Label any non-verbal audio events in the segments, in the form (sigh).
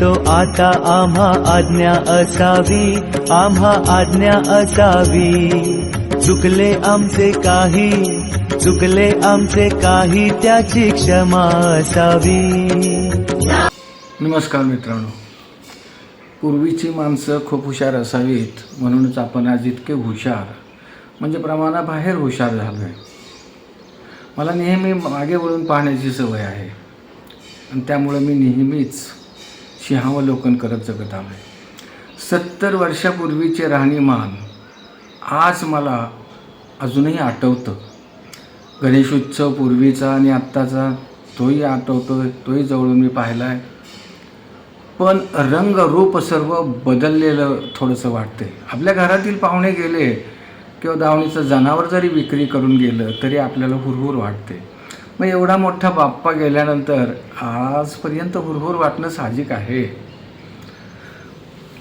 तो आता आम्हा आज्ञा असावी आम्हा आज्ञा असावी. चुकले आमचे काही चुकले आमचे काही त्याची क्षमा असावी. नमस्कार मित्रांनो. पूर्वीची माणसं खूप हुशार असावीत म्हणूनच आपण आज इतके हुशार म्हणजे प्रमाणाबाहेर हुशार झालो आहे मला नेहमी मागे वळून पाहण्याची सवय आहे. आणि त्यामुळं मी नेहमीच सिंहावलोकन करत जगत आलो आहे सत्तर वर्षापूर्वीचे राहणीमान आज मला अजूनही आठवतं. गणेशोत्सव पूर्वीचा आणि आत्ताचा तोही आठवतो तोही जवळून मी पाहिला आहे पण रंग रूप सर्व बदललेलं थोडंसं वाटते आपल्या घरातील पाहुणे गेले किंवा दावणीचं जनावर जरी विक्री करून गेलं तरी आपल्याला हुरहुर वाटते मग एवढा मोठा बाप्पा गेल्यानंतर आजपर्यंत हुरहुर वाटणं साहजिक आहे.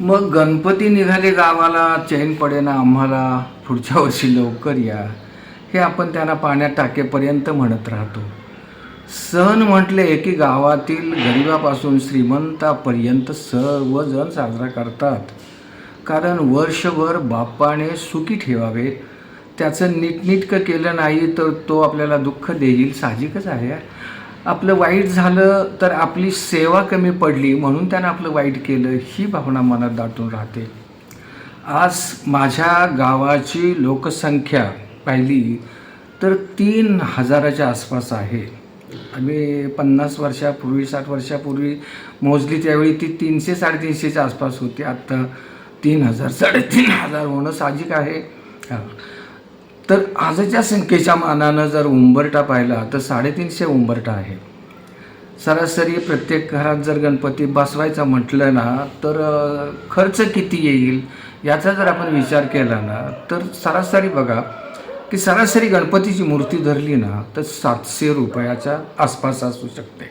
मग गणपती निघाले गावाला चैन पडेना आम्हाला पुढच्या वर्षी लवकर या. हे आपण त्यांना पाण्यात टाकेपर्यंत म्हणत राहतो. सण म्हटले की गावातील गरिबापासून श्रीमंतापर्यंत सर्वजण साजरा करतात. कारण वर्षभर बाप्पाने सुखी ठेवावेत त्याचं नीटनीटकं केलं नाही तर तो आपल्याला दुःख देईल. साहजिकच आहे आपलं वाईट झालं तर आपली सेवा कमी पडली म्हणून त्यानं आपलं वाईट केलं ही भावना मनात दाटून राहते. आज माझ्या गावाची लोकसंख्या पाहिली तर तीन हजाराच्या आसपास आहे. आम्ही पन्नास वर्षापूर्वी साठ वर्षापूर्वी मोजली त्यावेळी ती तीनशे साडेतीनशेच्या आसपास होती. आत्ता तीन हजार साडेतीन हजार होणं साहजिक आहे. हां. तर आजच्या संख्येच्या मानानं जर उंबरटा पाहिला तर साडेतीनशे उंबरटा आहे. सरासरी प्रत्येक घरात जर गणपती बसवायचा म्हटलं ना तर खर्च किती येईल? याचा जर आपण विचार केला ना तर सरासरी बघा की सरासरी गणपतीची मूर्ती धरली ना तर सातशे रुपयाच्या आसपास असू शकते.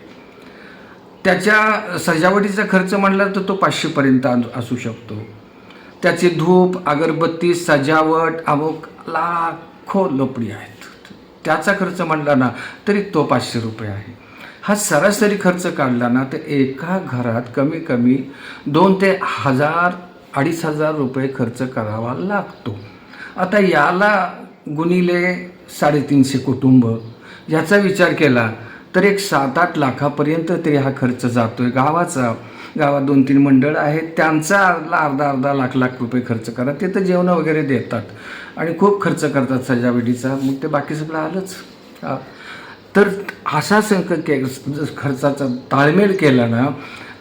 त्याच्या सजावटीचा खर्च म्हणला तर तो पाचशेपर्यंत असू शकतो. त्याचे धूप अगरबत्ती सजावट अमुक लाख लोपडी आहेत. त्याचा खर्च म्हणला ना तरी तो पाचशे रुपये आहे. हा सरासरी खर्च काढला ना तर एका घरात कमी कमी दोन ते हजार अडीच हजार रुपये खर्च करावा लागतो. आता याला गुणिले साडेतीनशे कुटुंब याचा विचार केला तर एक सात आठ लाखापर्यंत तरी हा खर्च जातो आहे गावाचा. गावात दोन तीन मंडळ आहेत त्यांचा अर्धा अर्धा अर्धा लाख लाख रुपये खर्च करा. ते तर जेवण वगैरे देतात आणि खूप खर्च करतात सजावटीचा. मग ते बाकी सगळं आलंच. हा. तर असा संक के खर्चाचा ताळमेळ केला ना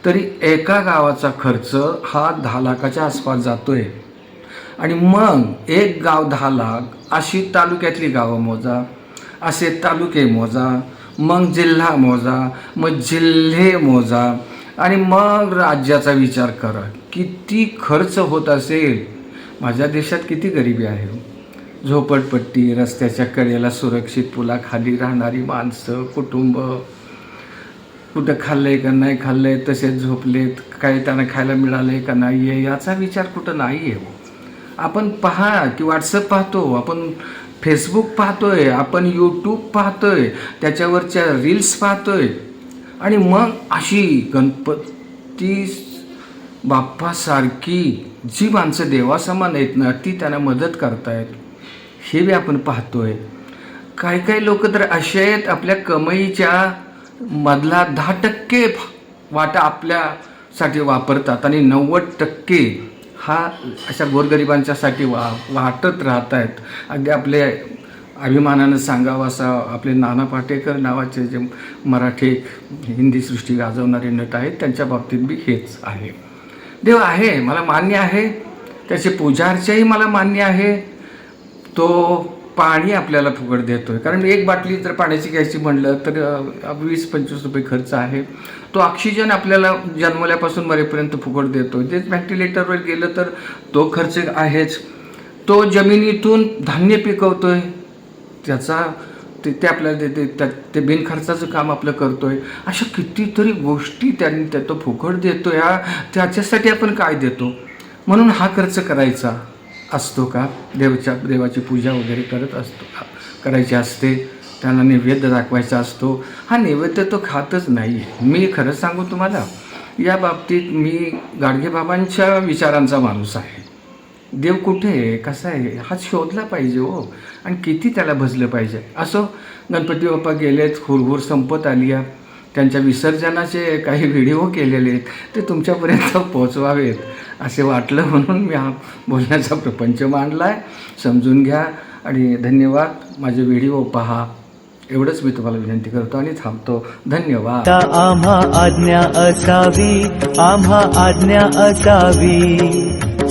तरी एका गावाचा खर्च हा दहा लाखाच्या आसपास जातो आहे आणि मग एक गाव दहा लाख अशी तालुक्यातली गावं मोजा असे तालुके मोजा मग जिल्हा मोजा मग जिल्हे मोजा आणि मग राज्याचा विचार करा. किती खर्च होत असेल? माझ्या देशात किती गरिबी आहे हो? झोपडपट्टी रस्त्याच्या कडेला सुरक्षित पुलाखाली राहणारी माणसं कुटुंब. कुठं खाल्लंय का नाही खाल्लंय तसेच झोपलेत काय त्यांना खायला मिळालंय का नाही आहे याचा विचार कुठं नाही आहे हो? आपण पहा की व्हॉट्सअप पाहतो आपण फेसबुक पाहतोय आपण यूट्यूब पाहतोय त्याच्यावरच्या रील्स पाहतोय. आणि मग अशी गणपती बाप्पासारखी जी माणसं देवासमान आहेत ना ती त्यांना मदत करतायत. हे बी आपण पाहतोय. काही काही लोक तर असे आहेत आपल्या कमाईच्या मधला दहा टक्के वाटा आपल्यासाठी वापरतात आणि नव्वद टक्के हा अशा गोरगरिबांच्यासाठी वा वाटत राहत आहेत अगदी आपले अभिमानानं सांगावं असं आपले नाना पाटेकर नावाचे जे मराठी हिंदी सृष्टी गाजवणारे नट आहेत त्यांच्या बाबतीत बी हेच आहे. देव आहे मला मान्य आहे. त्याचे पूजार्चही मला मान्य आहे. तो पाणी आपल्याला फुकट देतोय. कारण एक बाटली जर पाण्याची घ्यायची म्हणलं तर वीस पंचवीस रुपये खर्च आहे. तो ऑक्सिजन आपल्याला जन्मल्यापासून मरेपर्यंत फुकट देतोय. तेच व्हेंटिलेटरवर गेलं तर तो खर्च आहेच. तो जमिनीतून धान्य पिकवतोय. त्याचा ते ते आपल्याला देते त्या ते बिनखर्चाचं काम आपलं करतोय. अशा कितीतरी गोष्टी त्यांनी त्या तो फुकट देतो या त्याच्यासाठी आपण काय देतो? म्हणून हा खर्च करायचा असतो का? देवच्या देवाची पूजा वगैरे करत असतो का करायची असते त्यांना नैवेद्य दाखवायचा असतो. हा नैवेद्य तो खातच नाही. मी खरं सांगू तुम्हाला या बाबतीत मी गाडगेबाबांच्या विचारांचा माणूस आहे. देव कुठे आहे? कसा आहे? हा शोधला पाहिजे हो. आणि किती त्याला भजलं पाहिजे? असो गणपती बाप्पा गेलेत हुरहुर संपत आली आहे. त्यांच्या विसर्जनाचे काही व्हिडिओ केलेले आहेत. ते तुमच्यापर्यंत पोचवावेत असे वाटलं म्हणून मी हा बोलण्याचा प्रपंच मांडला आहे समजून घ्या आणि धन्यवाद. माझे व्हिडिओ पहा. एवढंच मी तुम्हाला विनंती करतो आणि थांबतो. धन्यवाद. आम्हा आज्ञा असावी. आम्हा आज्ञा असावी.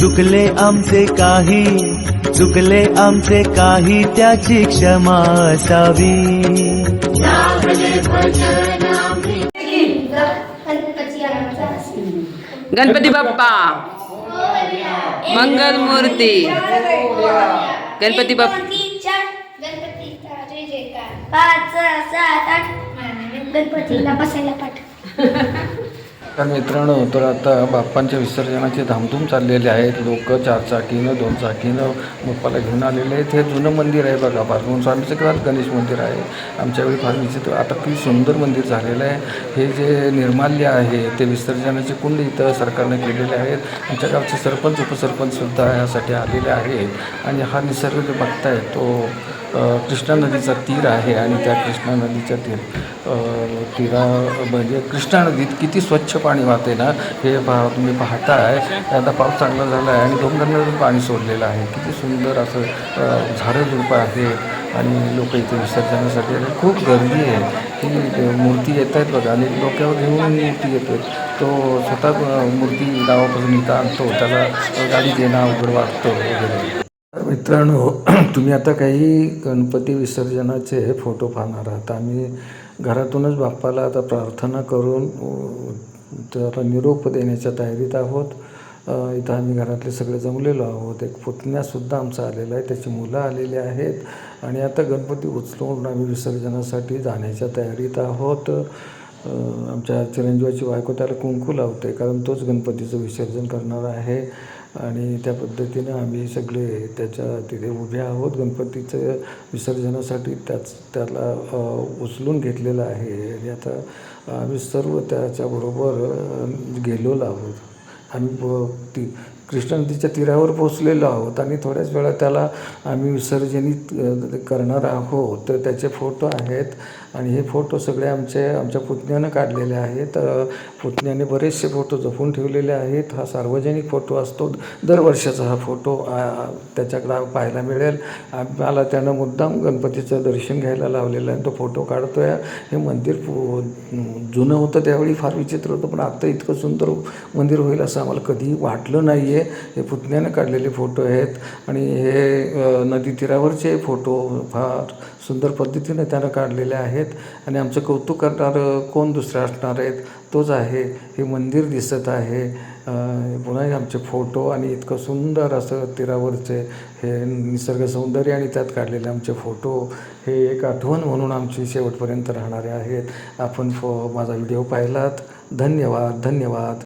चुकले आमचे काही चुकले आमचे काही त्याची क्षमा असावी. गणपती बाप्पा मंगल मूर्ती. गणपती बाप्पा. पाच सात आठ. गणपतीला बसायला पाठ तर मित्रांनो तर आता बाप्पांच्या विसर्जनाची धामधूम चाललेली आहेत लोक चारचाकीनं दोन चाकीनं बाप्पाला घेऊन आलेले आहेत. हे जुनं मंदिर आहे बघा पार्वण स्वामीचं घरात गणेश मंदिर आहे. आमच्या वेळी फार विचित्र आता किती सुंदर मंदिर झालेलं आहे. हे जे निर्माल्य आहे ते विसर्जनाचे कुंड इथं सरकारने केलेले आहेत. आमच्या गावचे सरपंच उपसरपंचसुद्धा यासाठी आलेले आहेत. आणि हा निसर्ग जो बघताय तो कृष्णा नदीचा तीर आहे आणि त्या कृष्णा नदीच्या तीर तीरा म्हणजे कृष्णा नदीत किती स्वच्छ पाणी वाहते ना हे पहा तुम्ही पाहताय. आता पाऊस चांगला झाला आहे आणि डोंगरांना पाणी सोडलेलं आहे. किती सुंदर असं झाडं झुडपं आहे आणि लोक इथे विसर्जनासाठी खूप गर्दी आहे. ती मूर्ती येत आहेत बघा आणि डोक्यावर घेऊन मूर्ती येते तो स्वतः मूर्ती गावापासून इथं आणतो. त्याला गाडी देणं अवघड वाटतं वगैरे. मित्रांनो (clears throat) तुम्ही आता काही गणपती विसर्जनाचे फोटो पाहणार आहात. आम्ही घरातूनच बाप्पाला आता प्रार्थना करून त्याला निरोप देण्याच्या तयारीत आहोत. इथं आम्ही घरातले सगळे जमलेलो आहोत. एक पुतण्यासुद्धा आमचा आलेला आहे. त्याची मुलं आलेली आहेत. आणि आता गणपती उचलून आम्ही विसर्जनासाठी जाण्याच्या तयारीत आहोत. आमच्या चिरंजीवाची बायको त्याला कुंकू लावते कारण तोच गणपतीचं विसर्जन करणार आहे. आणि त्या पद्धतीनं आम्ही सगळे त्याच्या तिथे उभे आहोत. गणपतीचं विसर्जनासाठी त्याच त्याला उचलून घेतलेलं आहे. आणि आता आम्ही सर्व त्याच्याबरोबर गेलेलो आहोत. आम्ही ती कृष्णा नदीच्या तीरावर पोचलेलो आहोत आणि थोड्याच वेळा त्याला आम्ही विसर्जनित करणार आहोत. तर त्याचे फोटो आहेत आणि हे फोटो सगळे आमचे आमच्या पुतण्यानं काढलेले आहेत. पुतण्याने बरेचसे फोटो जपून ठेवलेले आहेत. हा सार्वजनिक फोटो असतो. दरवर्षाचा हा फोटो त्याच्याकडं पाहायला मिळेल. आम्हाला त्यानं मुद्दाम गणपतीचं दर्शन घ्यायला लावलेलं आहे. तो फोटो काढतो आहे हे मंदिर पु- जुनं होतं त्यावेळी फार विचित्र होतं पण आत्ता इतकं सुंदर मंदिर होईल असं आम्हाला कधीही वाटलं नाही आहे हे पुतण्याने काढलेले फोटो आहेत. आणि हे नदीतीरावरचे नदी तीरावरचे फोटो फार सुंदर पद्धतीने त्यानं काढलेले आहेत. आणि आमचं कौतुक करणारं कोण दुसरं असणार आहेत तोच आहे. हे मंदिर दिसत आहे. पुन्हा आमचे फोटो आणि इतकं सुंदर असं तीरावरचे हे निसर्ग सौंदर्य आणि त्यात काढलेले आमचे फोटो हे एक आठवण म्हणून आमची शेवटपर्यंत राहणारे आहेत. आपण फो माझा व्हिडिओ पाहिलात. धन्यवाद धन्यवाद.